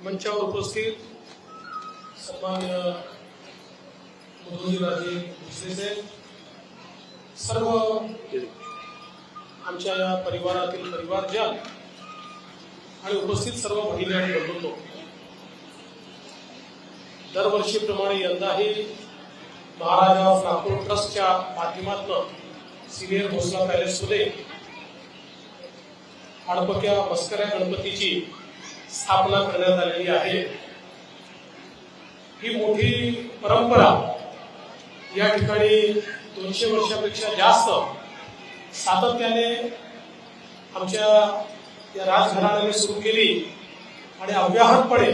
मंचावर उपस्थित सन्मान्य मुदुजीराजे भोसले सर्व आमच्या या परिवारातील परिवारजन आणि उपस्थित सर्व भगिनी आणि बंधुत्व दरवर्षीप्रमाणे यंदाही महाराजा नागपूर ट्रस्टच्या माध्यमातून सिनियर भोसला पॅलेसमध्ये आडपक्या मस्कऱ्या गणपतीची स्थापना करण्यात आलेली आहे. ही मोठी परंपरा या ठिकाणी दोनशे वर्षापेक्षा जास्त सातत्याने आमच्या या राजघराण्याने सुरू केली आणि अव्याहतपणे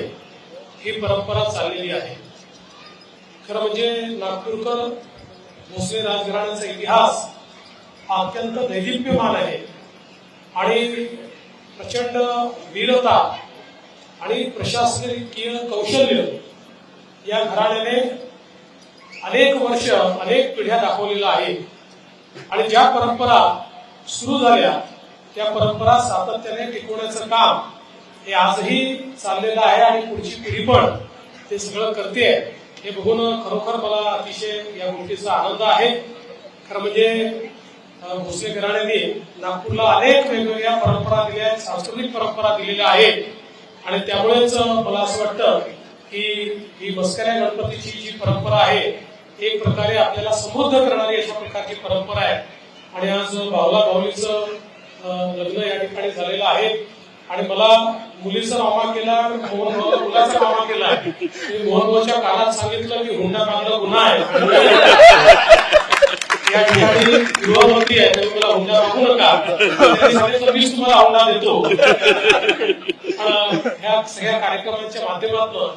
ही परंपरा चाललेली आहे. खरं म्हणजे नागपूरकर भोसले राजघराण्याचा इतिहास हा अत्यंत दैदिप्यमान आहे आणि प्रचंड वीरता आणि प्रशासकीय कौशल्य या घराण्याने अनेक वर्ष अनेक पिढ्या दाखवलेल्या आहेत आणि ज्या परंपरा सुरू झाल्या त्या परंपरा सातत्याने टिकवण्याचं काम हे आजही चाललेलं आहे आणि पुढची पिढी पण ते सगळं करते हे बघून खरोखर मला अतिशय या गोष्टीचा आनंद आहे. खरं म्हणजे भोसले घराण्याने नागपूरला अनेक वेगवेगळ्या परंपरा दिल्या आहेत सांस्कृतिक परंपरा दिलेल्या आहेत. आणि त्यामुळेच मला असं वाटतं की ही मस्कऱ्या गणपतीची जी परंपरा आहे एक प्रकारे आपल्याला समृद्ध करणारी अशा प्रकारची परंपरा आहे. आणि आज भावला भावलीचं लग्न या ठिकाणी झालेलं आहे. आणि मला मुलीचा मामा केला मोहन भाऊला मुलाचा मामा केला. मोहन भाऊच्या कानात सांगितलं की हुंडा मागणं गुन्हा आहे या ठिकाणी गृहमंत्री आहे तुम्ही सांगू नका. त्यांनी मीच तुम्हाला आवडा देतो. ह्या सगळ्या कार्यक्रमांच्या माध्यमातून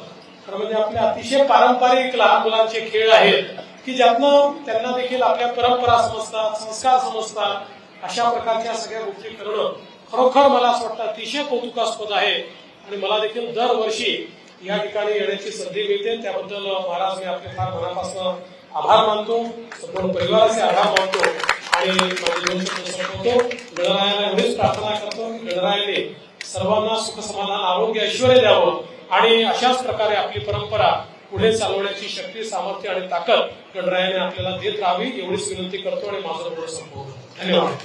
खरं म्हणजे आपले अतिशय पारंपरिक लहान मुलांचे खेळ आहेत की ज्यातनं त्यांना देखील आपल्या परंपरा समजतात संस्कार समजतात अशा प्रकारच्या सगळ्या गोष्टी करणं खरोखर मला असं वाटतं अतिशय कौतुकास्पद आहे. आणि मला देखील दरवर्षी या ठिकाणी येण्याची संधी मिळते. त्याबद्दल महाराज मी आपले फार मनापासून आभार मानतो. संपूर्ण परिवाराचे आभार मानतो. आणि गणरायाला एवढीच प्रार्थना करतो की गणरायाने सर्वांना सुख समाधान आरोग्य ऐश्वर द्यावं. आणि अशाच प्रकारे आपली परंपरा पुढे चालवण्याची शक्ती सामर्थ्य आणि ताकद गणरायाने आपल्याला देत राहावी एवढीच विनंती करतो आणि माझं बोल संपवतो. धन्यवाद.